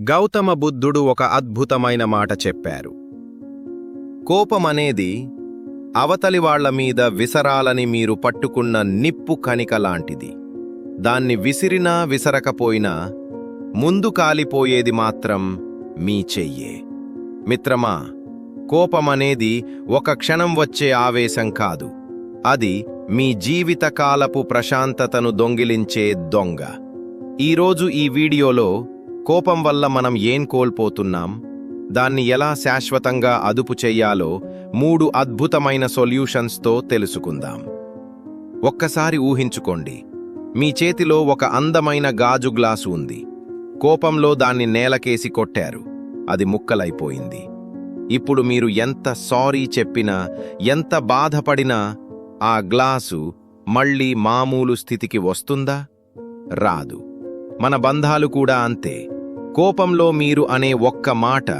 గౌతమ బుద్ధుడు ఒక అద్భుతమైన మాట చెప్పారు. కోపమనేది అవతలి వాళ్ళ మీద విసరాలని మీరు పట్టుకున్న నిప్పు కణిక లాంటిది. దాన్ని విసిరినా విసరకపోయినా ముందు కాలిపోయేది మాత్రం మీ చెయ్యే. మిత్రమా కోపమనేది ఒక క్షణం వచ్చే ఆవేశం కాదు. అది మీ జీవితకాలపు ప్రశాంతతను దొంగిలించే దొంగ. ఈరోజు ఈ వీడియోలో కోపం వల్ల మనం ఏం కోల్పోతున్నాం? దాన్ని ఎలా శాశ్వతంగా అదుపు చెయ్యాలో మూడు అద్భుతమైన సొల్యూషన్స్తో తెలుసుకుందాం. ఒక్కసారి ఊహించుకోండి. మీ చేతిలో ఒక అందమైన గాజు గ్లాసు ఉంది. కోపంలో దాన్ని నేలకేసి కొట్టారు. అది ముక్కలైపోయింది. ఇప్పుడు మీరు ఎంత సారీ చెప్పినా ఎంత బాధపడినా ఆ గ్లాసు మళ్ళీ మామూలు స్థితికి వస్తుందా? రాదు. మన బంధాలు కూడా అంతే. కోపంలో మీరు అనే ఒక్క మాట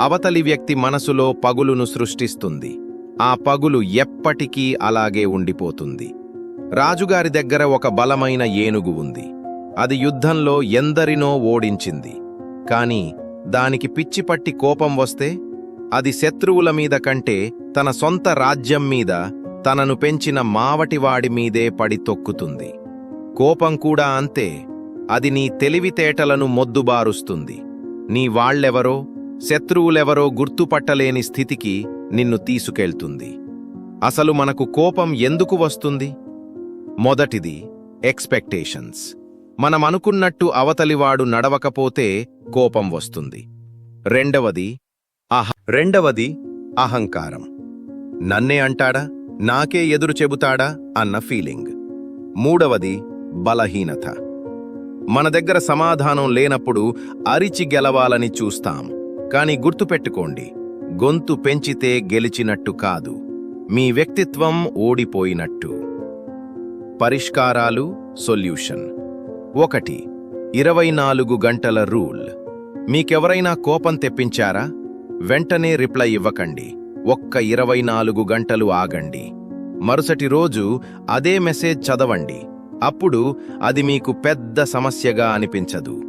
అవతలి వ్యక్తి మనసులో పగులును సృష్టిస్తుంది. ఆ పగులు ఎప్పటికీ అలాగే ఉండిపోతుంది. రాజుగారి దగ్గర ఒక బలమైన ఏనుగు ఉంది. అది యుద్ధంలో ఎందరినో ఓడించింది. కాని దానికి పిచ్చిపట్టి కోపం వస్తే అది శత్రువుల మీద కంటే తన సొంత రాజ్యం మీద తనను పెంచిన మావటివాడి మీదే పడి తొక్కుతుంది. కోపం కూడా అంతే. అది నీ తెలివితేటలను మొద్దుబారుస్తుంది. నీ వాళ్ళెవరో శత్రువులెవరో గుర్తుపట్టలేని స్థితికి నిన్ను తీసుకెళ్తుంది. అసలు మనకు కోపం ఎందుకు వస్తుంది? మొదటిది ఎక్స్పెక్టేషన్స్. మనం అనుకున్నట్టు అవతలివాడు నడవకపోతే కోపం వస్తుంది. రెండవది అహ రెండవది అహంకారం. నన్నే అంటాడా? నాకే ఎదురు చెబుతాడా? అన్న ఫీలింగ్. మూడవది బలహీనత. మన దగ్గర సమాధానం లేనప్పుడు అరిచి గెలవాలని చూస్తాం. కాని గుర్తుపెట్టుకోండి గొంతు పెంచితే గెలిచినట్టు కాదు. మీ వ్యక్తిత్వం ఓడిపోయినట్టు. పరిష్కారాలు సొల్యూషన్. ఒకటి ఇరవై నాలుగు గంటల రూల్. మీకెవరైనా కోపం తెప్పించారా? వెంటనే రిప్లై ఇవ్వకండి. ఒక్క ఇరవై నాలుగు గంటలు ఆగండి. మరుసటి రోజు అదే మెసేజ్ చదవండి. అప్పుడు అది మీకు పెద్ద సమస్యగా అనిపించదు.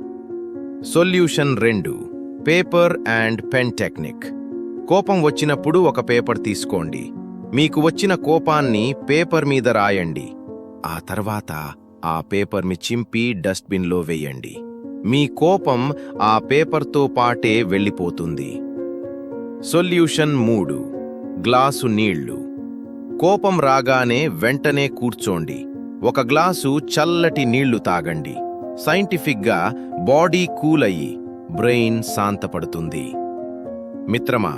సొల్యూషన్ రెండు పేపర్ అండ్ పెన్ టెక్నిక్. కోపం వచ్చినప్పుడు ఒక పేపర్ తీసుకోండి. మీకు వచ్చిన కోపాన్ని పేపర్ మీద రాయండి. ఆ తర్వాత ఆ పేపర్ని చింపి డస్ట్బిన్లో వేయండి. మీ కోపం ఆ పేపర్తో పాటే వెళ్ళిపోతుంది. సొల్యూషన్ మూడు గ్లాసు నీళ్ళు. కోపం రాగానే వెంటనే కూర్చోండి. ఒక గ్లాసు చల్లటి నీళ్ళు తాగండి. సైంటిఫిక్గా బాడీ కూల్ అయ్యి బ్రెయిన్ శాంతపడుతుంది. మిత్రమా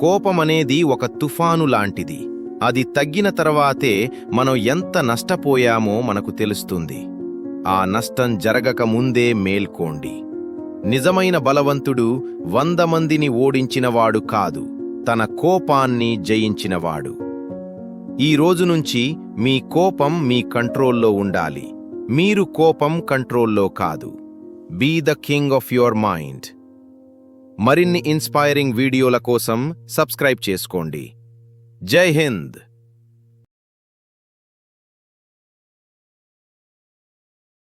కోపమనేది ఒక తుఫాను లాంటిది. అది తగ్గిన తర్వాతే మనం ఎంత నష్టపోయామో మనకు తెలుస్తుంది. ఆ నష్టం జరగక ముందే మేల్కోండి. నిజమైన బలవంతుడు వంద మందిని ఓడించినవాడు కాదు తన కోపాన్ని జయించినవాడు. ఈ రోజు నుంచి మీ కోపం మీ కంట్రోల్లో ఉండాలి. మీరు కోపం కంట్రోల్లో కాదు. Be the king of your mind మరిన్ని ఇన్స్పైరింగ్ వీడియోల కోసం సబ్స్క్రైబ్ చేసుకోండి. జై హింద్!